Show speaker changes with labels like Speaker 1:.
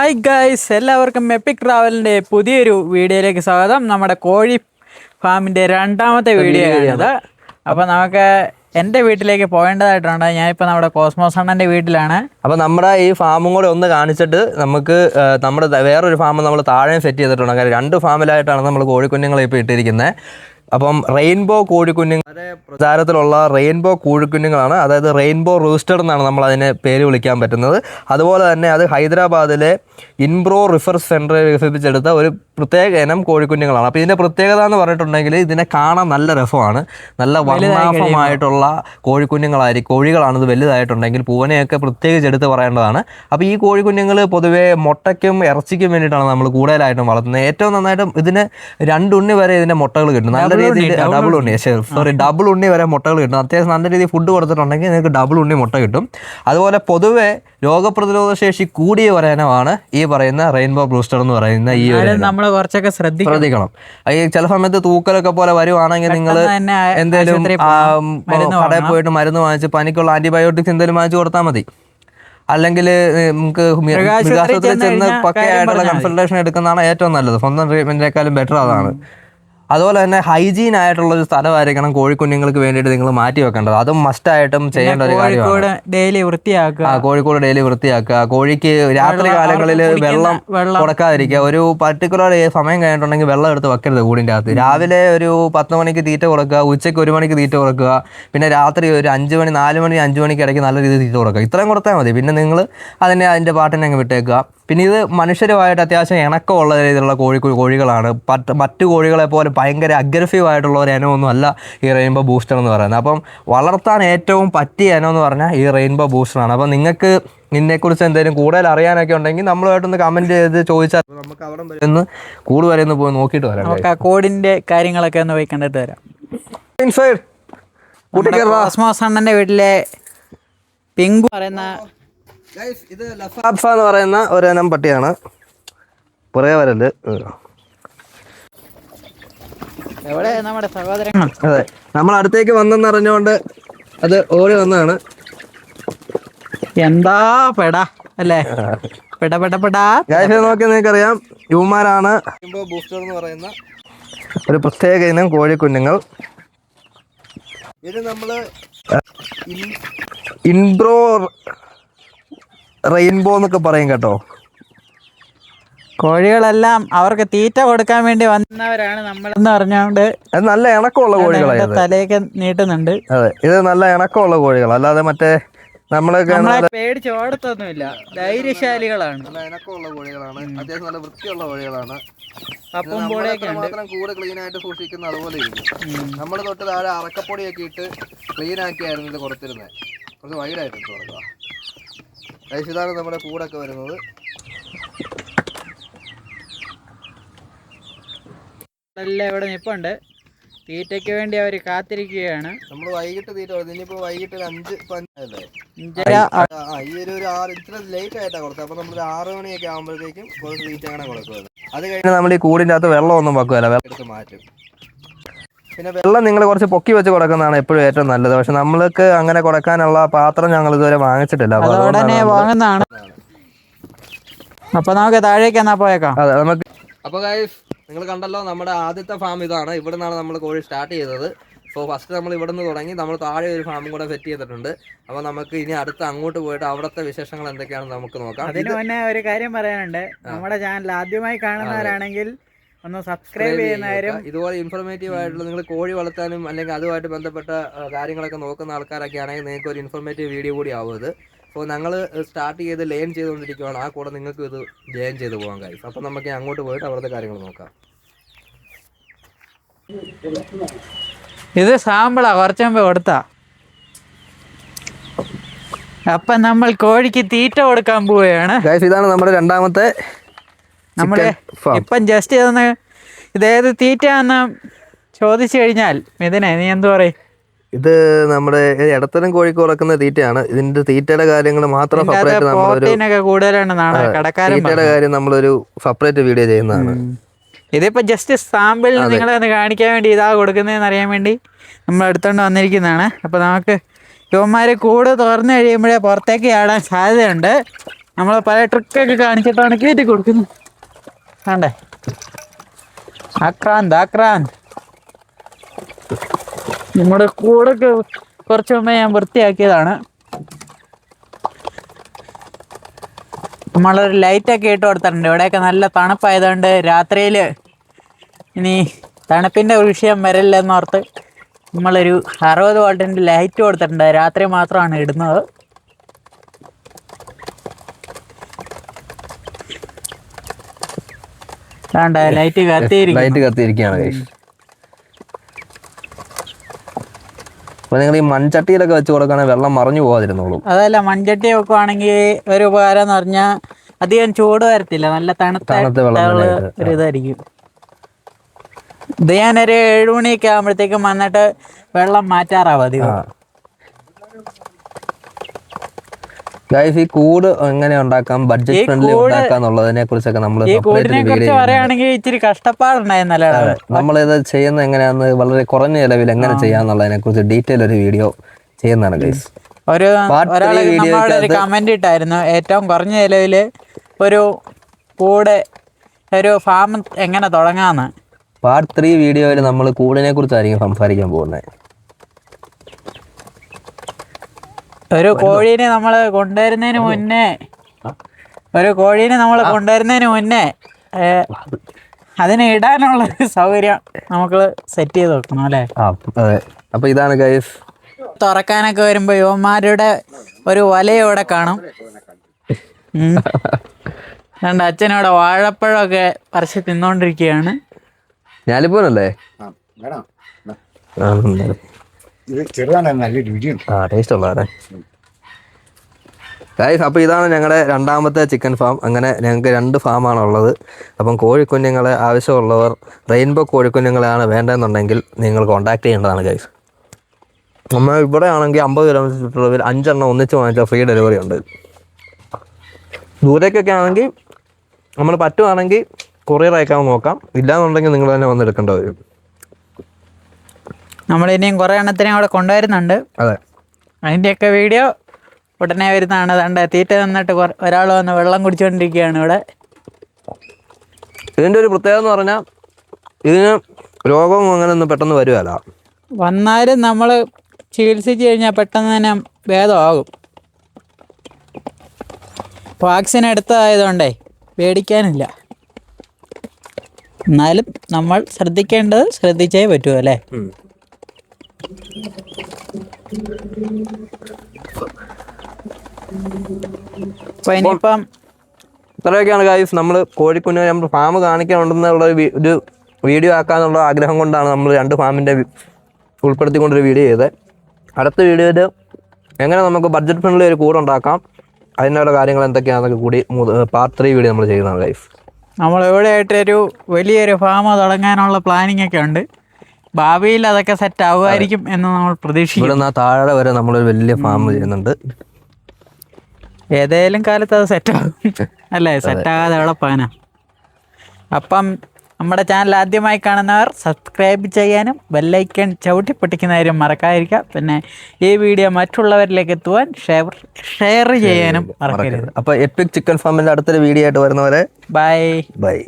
Speaker 1: Hi guys എല്ലാവർക്കും epic ട്രാവലിന്റെ പുതിയൊരു വീഡിയോയിലേക്ക് സ്വാഗതം. നമ്മുടെ കോഴി ഫാമിന്റെ രണ്ടാമത്തെ വീഡിയോ ആണിത്. അപ്പോൾ നമുക്ക് എന്റെ വീട്ടിലേക്ക് പോകേണ്ടതായിട്ടുണ്ട്. ഞാനിപ്പോൾ നമ്മുടെ കോസ്മോസ് അണ്ണന്റെ വീട്ടിലാണ്.
Speaker 2: അപ്പോൾ നമ്മുടെ ഈ ഫാമും കൂടെ ഒന്ന് കാണിച്ചിട്ട് നമുക്ക് നമ്മുടെ വേറൊരു ഫാം നമ്മൾ താഴെ സെറ്റ് ചെയ്തിട്ടുണ്ട്. കാര്യം രണ്ട് ഫാമിലായിട്ടാണ് നമ്മൾ കോഴിക്കുഞ്ഞുങ്ങളെ ഇപ്പോൾ ഇട്ടിരിക്കുന്നത് അപ്പം റെയിൻബോ കോഴിക്കുഞ്ഞുങ്ങൾ പ്രചാരത്തിലുള്ള റെയിൻബോ കോഴിക്കുഞ്ഞുങ്ങളാണ്. അതായത് റെയിൻബോ റൂസ്റ്റഡ് എന്നാണ് നമ്മൾ അതിനെ പേര് വിളിക്കാൻ പറ്റുന്നത്. അതുപോലെ തന്നെ അത് ഹൈദരാബാദിലെ ഇൻബ്രോ റിഫർ സെന്ററിൽ വികസിപ്പിച്ചെടുത്ത ഒരു പ്രത്യേക ഇനം കോഴിക്കുഞ്ഞുങ്ങളാണ്. അപ്പോൾ ഇതിന്റെ പ്രത്യേകത എന്ന് പറഞ്ഞിട്ടുണ്ടെങ്കിൽ ഇതിനെ കാണാൻ നല്ല രസമാണ്. നല്ല വർണാഭമായിട്ടുള്ള കോഴിക്കുഞ്ഞുങ്ങളായിരിക്കും. കോഴികളാണ് വലുതായിട്ടുണ്ടെങ്കിൽ പൂവനെയൊക്കെ പ്രത്യേകിച്ച് എടുത്ത് പറയേണ്ടതാണ്. അപ്പോൾ ഈ കോഴിക്കുഞ്ഞുങ്ങൾ പൊതുവേ മുട്ടയ്ക്കും ഇറച്ചിക്കും വേണ്ടിയിട്ടാണ് നമ്മൾ കൂടുതലായിട്ടും വളർത്തുന്നത്. ഏറ്റവും നന്നായിട്ടും ഇതിന് രണ്ടുണ്ണി വരെ ഇതിന്റെ മുട്ടകൾ കിട്ടും. നല്ല ഡബിൾ ഉണ്ണി സോറി ഡബിൾ ഉണ്ണി. വരെ മുട്ടകൾ കിട്ടും. അത്യാവശ്യം നല്ല രീതിയിൽ ഫുഡ് കൊടുത്തിട്ടുണ്ടെങ്കിൽ നിങ്ങൾക്ക് ഡബിൾ ഉണ്ണി മുട്ട കിട്ടും. അതുപോലെ പൊതുവെ രോഗപ്രതിരോധ ശേഷി കൂടിയ ഒരനമാണ് ഈ പറയുന്ന റെയിൻബോ ബ്രൂസ്റ്റർ എന്ന് പറയുന്ന ഈ
Speaker 1: നമ്മൾ കുറച്ചൊക്കെ ശ്രദ്ധിക്കണം.
Speaker 2: ഈ ചില സമയത്ത് തൂക്കലൊക്കെ പോലെ വരുവാണെങ്കിൽ നിങ്ങൾ
Speaker 1: മരുന്ന്
Speaker 2: കടയിൽ പോയിട്ട് മരുന്ന് വാങ്ങിച്ച് പനിക്കുള്ള ആന്റിബയോട്ടിക്സ് എന്തെങ്കിലും വാങ്ങിച്ച് കൊടുത്താൽ മതി. അല്ലെങ്കിൽ നമുക്ക് മൃഗാശുപത്രി
Speaker 1: മൃഗാശുപത്രിയിൽ ചെന്ന്
Speaker 2: പക്കയായിട്ടുള്ള കൺസൾട്ടേഷൻ എടുക്കുന്നതാണ് ഏറ്റവും നല്ലത്. സ്വന്തം ട്രീറ്റ്മെന്റിനേക്കാളും ബെറ്റർ അതാണ്. അതുപോലെ തന്നെ ഹൈജീൻ ആയിട്ടുള്ള ഒരു സ്ഥലമായിരിക്കണം കോഴിക്കുഞ്ഞുങ്ങൾക്ക് വേണ്ടിയിട്ട് നിങ്ങൾ മാറ്റി വെക്കേണ്ടത്. അതും മസ്റ്റായിട്ടും ചെയ്യേണ്ട ഒരു കാര്യമാണ്.
Speaker 1: കോഴിക്കോട് ഡെയിലി വൃത്തിയാക്കുക.
Speaker 2: ആ കോഴിക്കോട് ഡെയിലി വൃത്തിയാക്കുക. കോഴിക്ക് രാത്രി കാലങ്ങളിൽ വെള്ളം. കൊടുക്കാതിരിക്കുക. ഒരു പർട്ടിക്കുലർ സമയം കഴിഞ്ഞിട്ടുണ്ടെങ്കിൽ വെള്ളം എടുത്ത് വെക്കരുത് കൂടിന്റെ അകത്ത്. രാവിലെ ഒരു പത്ത് മണിക്ക് തീറ്റ കൊടുക്കുക ഉച്ചയ്ക്ക് ഒരു മണിക്ക് തീറ്റ കൊടുക്കുക പിന്നെ രാത്രി ഒരു അഞ്ച് മണി നാല് മണി അഞ്ച് മണിക്ക് ഇടയ്ക്ക് നല്ല രീതിയിൽ തീറ്റ കൊടുക്കുക. ഇത്രയും കൊടുത്താൽ മതി. പിന്നെ നിങ്ങൾ അതിനെ അതിന്റെ പാട്ടിനെ അങ്ങ് വിട്ടേക്കുക. പിന്നെ ഇത് മനുഷ്യരുമായിട്ട് അത്യാവശ്യം ഇണക്കമുള്ള രീതിയിലുള്ള കോഴി കോഴികളാണ്. പറ്റ് മറ്റു കോഴികളെ പോലെ ഭയങ്കര അഗ്രസീവ് ആയിട്ടുള്ള ഒരു ഇനമൊന്നും അല്ല ഈ റെയിൻബോ ബൂസ്റ്റർ എന്ന് പറയുന്നത്. അപ്പം വളർത്താൻ ഏറ്റവും പറ്റിയ ഇനം എന്ന് പറഞ്ഞാൽ ഈ റെയിൻബോ ബൂസ്റ്ററാണ് അപ്പം നിങ്ങൾക്ക് ഇതിനെക്കുറിച്ച് എന്തെങ്കിലും കൂടുതൽ അറിയാനൊക്കെ ഉണ്ടെങ്കിൽ നമ്മളുമായിട്ടൊന്ന് കമന്റ് ചെയ്ത് ചോദിച്ചാൽ നമുക്ക് അവിടെ ഒന്ന് കൂടുതൽ വരെ ഒന്ന് പോയി നോക്കിയിട്ട് വരാം
Speaker 1: നമുക്ക് ആ കോഡിന്റെ കാര്യങ്ങളൊക്കെ ഒന്ന് പോയി കണ്ടിട്ട് വരാം. കോസ്മോസ് അണ്ണന്റെ വീട്ടിലെ പിങ്കു പറയുന്ന
Speaker 2: ഇത് ലഫാബ്സ എന്ന് പറയുന്ന ഒരു ഇനം പട്ടിയാണ്. പുറകെ വരൽ.
Speaker 1: എവിടെ? നമ്മുടെ സഹോദരങ്ങൾ.
Speaker 2: അതെ. നമ്മൾ അടുത്തേക്ക് വന്നെന്ന് അറിഞ്ഞുകൊണ്ട് അത് ഓടി വന്നതാണ്.
Speaker 1: എന്താ പെടാ? അല്ലേ? പെട പെട പെടാ.
Speaker 2: ഗായ്സ് നോക്കി നിങ്ങൾക്കറിയാം. യുവമാരാണ്. ബൂസ്റ്റർ എന്ന് പറയുന്ന ഒരു പ്രത്യേക ഇനം കോഴിക്കുഞ്ഞുങ്ങൾ. ഇത് നമ്മൾ ഇൻബ്രോ റെയിൻബോ എന്നൊക്കെ പറയും കേട്ടോ.
Speaker 1: കോഴികളെല്ലാം അവർക്ക് തീറ്റ കൊടുക്കാൻ വേണ്ടി വന്നവരാണ് നമ്മൾ എന്ന്
Speaker 2: പറഞ്ഞുകൊണ്ട് നല്ല ഇണക്കമുള്ള കോഴികളാണ്
Speaker 1: തലയൊക്കെ നീട്ടുന്നുണ്ട്.
Speaker 2: അതെ ഇത് നല്ല ഇണക്കമുള്ള കോഴികൾ അല്ലാതെ മറ്റേ നമ്മളൊക്കെ
Speaker 1: നമ്മളെ പേടിച്ച് ഓടത്തൊന്നുമില്ല. ധൈര്യശാലികളാണ്.
Speaker 2: നല്ല ഇണക്കമുള്ള കോഴികളാണ്. അത്യാവശ്യം നല്ല വൃത്തിയുള്ള കോഴികളാണ്.
Speaker 1: അപ്പം
Speaker 2: മാത്രം കൂടെ ക്ലീൻ ആയിട്ട് സൂക്ഷിക്കുന്ന അതുപോലെ ഇരിക്കും. നമ്മൾ തൊട്ട് താഴെ അറക്കപ്പൊടിയൊക്കെ ഇട്ട് ക്ലീൻ ആക്കിയായിരുന്നു ഇത് കൊടുത്തിരുന്നത്. കുറച്ച് വൈഡായിട്ട് കൊടുക്കുക. ഇതാണ് നമ്മുടെ കൂടൊക്കെ വരുന്നത്.
Speaker 1: എല്ലാം ഇവിടെ നിപ്പുണ്ട്. തീറ്റയ്ക്ക് വേണ്ടി അവർ കാത്തിരിക്കുകയാണ്.
Speaker 2: നമ്മൾ വൈകിട്ട് തീറ്റ കൊടുത്തു. ഇനിയിപ്പോ വൈകിട്ട് ഒരു അഞ്ച്
Speaker 1: അഞ്ചര
Speaker 2: ആ, ആ, ഈ ഒരു ഒരു ആറ് ഇത്ര ലേറ്റ് ആയിട്ടാണ് കൊടുത്തത്. അപ്പൊ നമ്മൾ ഒരു ആറ് മണിയൊക്കെ ആകുമ്പോഴത്തേക്കും കുറച്ച് തീറ്റ അങ്ങനെ കൊടുക്കുന്നത് അത് കഴിഞ്ഞാൽ നമ്മൾ ഈ കൂടിന്റെ അകത്ത് വെള്ളമൊന്നും വെക്കുകയല്ല വെള്ളം എടുത്ത് മാറ്റും. പിന്നെ വെള്ളം നിങ്ങൾ കുറച്ച് പൊക്കി വെച്ച് കൊടുക്കുന്നതാണ് എപ്പോഴും ഏറ്റവും നല്ലത്. പക്ഷെ നമ്മൾക്ക് അങ്ങനെ കൊടുക്കാനുള്ള പാത്രം ഞങ്ങൾ ഇതുവരെ വാങ്ങിച്ചിട്ടില്ല.
Speaker 1: വാങ്ങുന്നതാണ്. അപ്പൊ നമുക്ക് താഴേക്ക് എന്നാ പോയേക്കാം?
Speaker 2: അതെ നമുക്ക് ഗൈസ് നിങ്ങൾ കണ്ടല്ലോ നമ്മുടെ ആദ്യത്തെ ഫാം ഇതാണ്. ഇവിടെ നിന്നാണ് നമ്മൾ കോഴി സ്റ്റാർട്ട് ചെയ്തത്. സോ ഫസ്റ്റ് നമ്മൾ ഇവിടെ നിന്ന് തുടങ്ങി. നമ്മൾ താഴെ ഒരു ഫാമും കൂടെ സെറ്റ് ചെയ്തിട്ടുണ്ട്. അപ്പോൾ നമുക്ക് ഇനി അടുത്ത് അങ്ങോട്ട് പോയിട്ട് അവിടുത്തെ വിശേഷങ്ങൾ എന്തൊക്കെയാണെന്ന് നമുക്ക് നോക്കാം.
Speaker 1: അതിന് മുന്നേ ഒരു കാര്യം പറയാനുണ്ട്. നമ്മുടെ ചാനൽ ആദ്യമായി കാണുന്നവരാണെങ്കിൽ ഒന്ന് സബ്സ്ക്രൈബ് ചെയ്യുന്നവരും
Speaker 2: ഇതുപോലെ ഇൻഫോർമേറ്റീവ് ആയിട്ടുള്ള നിങ്ങൾ കോഴി വളർത്താനും അല്ലെങ്കിൽ അതുമായിട്ട് ബന്ധപ്പെട്ട കാര്യങ്ങളൊക്കെ നോക്കുന്ന ആൾക്കാരൊക്കെ ആണെങ്കിൽ നിങ്ങൾക്ക് ഒരു ഇൻഫോർമേറ്റീവ് വീഡിയോ കൂടി ആവും അപ്പോൾ നമ്മൾ ഞങ്ങൾ സ്റ്റാർട്ട് ചെയ്ത് ലേൺ ചെയ്തുകൊണ്ടിരിക്കുകയാണ് ആ കൂടെ നിങ്ങൾക്ക് ഇത് ജോയിൻ ചെയ്ത് പോകാൻ കഴിയും അപ്പോൾ നമുക്ക് അങ്ങോട്ട് പോയിട്ട് അവിടുത്തെ കാര്യങ്ങൾ നോക്കാം.
Speaker 1: ഇത് സാമ്പിളാ കുറച്ച് മുമ്പ് കൊടുത്താ. അപ്പൊ നമ്മൾ കോഴിക്ക് തീറ്റ കൊടുക്കാൻ പോവുകയാണ്.
Speaker 2: ഇതാണ് നമ്മുടെ രണ്ടാമത്തെ farm.
Speaker 1: ഇപ്പം ജസ്റ്റ് ഇതൊന്ന് ഇതേത് തീറ്റയാന്ന് ചോദിച്ചു കഴിഞ്ഞാൽ മിഥുനെ നീ എന്തു പറയും?
Speaker 2: ഇത് നമ്മുടെ ഇടത്തരം കോഴിക്ക് വളർക്കുന്ന തീറ്റയാണ്. ഇതിന്റെ തീറ്റയുടെ കാര്യങ്ങൾ മാത്രം സെപ്പറേറ്റ് തീറ്റയുടെ കാര്യം നമ്മളൊരു സെപ്പറേറ്റ് വീഡിയോ ചെയ്യുന്നതാണ്.
Speaker 1: ഇതിപ്പോ ജസ്റ്റ് സാമ്പിൾ നിങ്ങളെ ഒന്ന് കാണിക്കാൻ വേണ്ടി ഇതാ കൊടുക്കുന്നതെന്ന് അറിയാൻ വേണ്ടി നമ്മൾ എടുത്തോണ്ട് വന്നിരിക്കുന്നതാണ്. അപ്പൊ നമുക്ക് യുവന്മാർ കൂട് തുറന്നു കഴിയുമ്പോഴേ പുറത്തേക്ക് ചാടാൻ സാധ്യതയുണ്ട്. നമ്മൾ പല ട്രിക്കൊക്കെ കാണിച്ചിട്ടാണ് കയറ്റി കൊടുക്കുന്നത്. വേണ്ടേ? ആക്രാന്ത് ആക്രാന്ത് നിങ്ങളുടെ കൂടെ കുറച്ച് മുമ്പേ ഞാൻ വൃത്തിയാക്കിയതാണ്. നമ്മളൊരു ലൈറ്റൊക്കെ ഇട്ട് കൊടുത്തിട്ടുണ്ട്. ഇവിടെയൊക്കെ നല്ല തണുപ്പായതുകൊണ്ട് രാത്രിയിൽ ഇനി തണുപ്പിന്റെ വിഷയം വരില്ലെന്നോർത്ത് നമ്മളൊരു അറുപത് വോൾട്ടിന്റെ ലൈറ്റ് കൊടുത്തിട്ടുണ്ട്. രാത്രി മാത്രമാണ് ഇടുന്നത്. ലൈറ്റ് കത്തിയിരിക്കും
Speaker 2: ലൈറ്റ് കത്തിയിരിക്കുകയാണ് അപ്പൊ നിങ്ങൾ ഈ മൺചട്ടിയിലൊക്കെ വെച്ച് കൊടുക്കുകയാണെങ്കിൽ വെള്ളം മറിഞ്ഞു പോകാതിരുന്നോളൂ.
Speaker 1: അതല്ല മൺചട്ടി വെക്കുവാണെങ്കിൽ ഒരു ഉപകാരം എന്ന് പറഞ്ഞാൽ അധികം ചൂട് വരത്തില്ല. നല്ല തണുത്ത ഒരു ഇതായിരിക്കും. ഇത് ഞാനൊരു ഏഴ് മണിയൊക്കെ ആകുമ്പോഴത്തേക്കും വന്നിട്ട് വെള്ളം മാറ്റാറാവും പതിവ്
Speaker 2: ഗൈസ് ഈ കൂട് എങ്ങനെ ഉണ്ടാക്കാം? ബഡ്ജറ്റ് ഫ്രണ്ട്ലി ഉണ്ടാക്കാന്നുള്ളതിനെ കുറിച്ചൊക്കെ നമ്മൾ
Speaker 1: പറയുകയാണെങ്കിൽ ഇച്ചിരി കഷ്ടപ്പാടുണ്ടായിരുന്നല്ലേ
Speaker 2: നമ്മളിത് ചെയ്യുന്നത് എങ്ങനെയാന്ന് വളരെ കുറഞ്ഞ ചെലവിൽ എങ്ങനെ ചെയ്യാന്നുള്ളതിനെ കുറിച്ച് ഡീറ്റെയിൽ ഒരു വീഡിയോ ചെയ്യുന്നതാണ് ഗൈസ്
Speaker 1: ഒരു കമന്റ് ഇട്ടായിരുന്നു. ഏറ്റവും കുറഞ്ഞ നിലവിൽ ഒരു കൂട് ഒരു ഫാം എങ്ങനെ തുടങ്ങാന്ന്.
Speaker 2: പാർട്ട് ത്രീ വീഡിയോയിൽ നമ്മൾ കൂടിനെ കുറിച്ചായിരിക്കും സംസാരിക്കാൻ പോകുന്നത്.
Speaker 1: ഒരു കോഴീനെ നമ്മൾ കൊണ്ടുവരുന്നതിന് മുന്നേ ഒരു കോഴീനെ നമ്മൾ കൊണ്ടുവരുന്നതിന് മുന്നേ അതിനെ ഇടാനുള്ള ഒരു സൗകര്യം നമുക്ക് സെറ്റ് ചെയ്ത് വെക്കണം അല്ലേ?
Speaker 2: അതെ. അപ്പൊ ഇതാണ് ഗൈസ്
Speaker 1: തുറക്കാനൊക്കെ വരുമ്പോ യുവന്മാരുടെ ഒരു വലയോടെ കാണും. രണ്ട് അച്ഛനോടെ വാഴപ്പഴമൊക്കെ പറിച്ച് തിന്നോണ്ടിരിക്കുകയാണ്.
Speaker 2: ഞാലിപ്പോലല്ലേ.
Speaker 3: ആ
Speaker 2: ടേസ്റ്റ് ഉള്ളതാണ്. ഗൈസ് അപ്പോൾ ഇതാണ് ഞങ്ങളുടെ രണ്ടാമത്തെ ചിക്കൻ ഫാം അങ്ങനെ ഞങ്ങൾക്ക് രണ്ട് ഫാമാണ് ഉള്ളത്. അപ്പം കോഴിക്കുഞ്ഞുങ്ങളെ ആവശ്യമുള്ളവർ റെയിൻബോ കോഴിക്കുഞ്ഞുങ്ങളെയാണ് വേണ്ടതെന്നുണ്ടെങ്കിൽ നിങ്ങൾ കോൺടാക്ട് ചെയ്യേണ്ടതാണ് ഗൈസ് നമ്മൾ ഇവിടെ ആണെങ്കിൽ അമ്പത് കിലോമീറ്റർ അഞ്ചെണ്ണം ഒന്നിച്ച് വാങ്ങിച്ചാൽ ഫ്രീ ഡെലിവറി ഉണ്ട്. ദൂരേക്കൊക്കെ ആണെങ്കിൽ നമ്മൾ പറ്റുവാണെങ്കിൽ കൊറിയർ അയക്കാൻ നോക്കാം. ഇല്ലാന്നുണ്ടെങ്കിൽ നിങ്ങൾ തന്നെ വന്ന് എടുക്കേണ്ടി വരും.
Speaker 1: നമ്മൾ ഇനിയും കുറേ എണ്ണത്തിനെ അവിടെ കൊണ്ടുവരുന്നുണ്ട്.
Speaker 2: അതെ.
Speaker 1: അതിന്റെയൊക്കെ വീഡിയോ ഉടനെ വരുന്നതാണ്. അതുകൊണ്ട് തീറ്റ നിന്നിട്ട് ഒരാൾ വന്ന് വെള്ളം കുടിച്ചുകൊണ്ടിരിക്കുകയാണ് ഇവിടെ.
Speaker 2: ഇതിന്റെ ഒരു പ്രത്യേകത എന്ന് പറഞ്ഞാൽ ഇതിന് രോഗം അങ്ങനെ ഒന്നും പെട്ടെന്ന് വരുമല്ല
Speaker 1: വന്നാലും നമ്മൾ ചികിത്സിച്ച് കഴിഞ്ഞാൽ പെട്ടെന്ന് തന്നെ ഭേദമാകും. വാക്സിൻ എടുത്തതായതുകൊണ്ടേ പേടിക്കാനില്ല. എന്നാലും നമ്മൾ ശ്രദ്ധിക്കേണ്ടത് ശ്രദ്ധിച്ചേ പറ്റൂ അല്ലേ? അപ്പൊ ഇനിയിപ്പം
Speaker 2: ഇത്രയൊക്കെയാണ് കാര്യം നമ്മൾ കോഴിക്കുഞ്ഞ് നമ്മൾ ഫാം കാണിക്കാനുണ്ടെന്നുള്ള ഒരു ഒരു വീഡിയോ ആക്കാന്നുള്ള ആഗ്രഹം കൊണ്ടാണ് നമ്മൾ രണ്ട് ഫാമിന്റെ ഉൾപ്പെടുത്തിക്കൊണ്ടൊരു വീഡിയോ ചെയ്തത്. അടുത്ത വീഡിയോയിൽ എങ്ങനെ നമുക്ക് ബഡ്ജറ്റ് ഫ്രണ്ട്ലി ഒരു കൂടെ ഉണ്ടാക്കാം അതിനുള്ള കാര്യങ്ങൾ എന്തൊക്കെയാണെന്നൊക്കെ കൂടി പാർട്ട് ത്രീ വീഡിയോ നമ്മൾ ചെയ്യുന്നതാണ് ലൈഫ്
Speaker 1: നമ്മൾ എവിടെയായിട്ടൊരു വലിയൊരു ഫാം തുടങ്ങാനുള്ള പ്ലാനിങ് ഒക്കെ ഉണ്ട്. ഭാവിയിൽ അതൊക്കെ സെറ്റ് ആവുമായിരിക്കും എന്ന് നമ്മൾ പ്രതീക്ഷിക്കും
Speaker 2: ഇവിടെ താഴെ വരെ നമ്മളൊരു വലിയ ഫാം ചെയ്യുന്നുണ്ട്.
Speaker 1: ഏതേലും കാലത്ത് അത് സെറ്റ് ആകും അല്ലേ? സെറ്റ് ആകാതെ എവിടെ പോകാനാ. അപ്പം നമ്മുടെ ചാനൽ ആദ്യമായി കാണുന്നവർ സബ്സ്ക്രൈബ് ചെയ്യാനും ബെല്ലൈക്കൺ ചവിട്ടി പൊട്ടിക്കുന്നവരും മറക്കാതിരിക്കുക പിന്നെ ഈ വീഡിയോ മറ്റുള്ളവരിലേക്ക് എത്തുവാൻ ഷെയർ ഷെയർ ചെയ്യാനും മറക്കരുത്.
Speaker 2: അപ്പോൾ എപ്പിക് ചിക്കൻ ഫാമിന്റെ അടുത്തൊരു വീഡിയോ ആയിട്ട് വരുന്നവരെ
Speaker 1: ബൈ
Speaker 2: ബൈ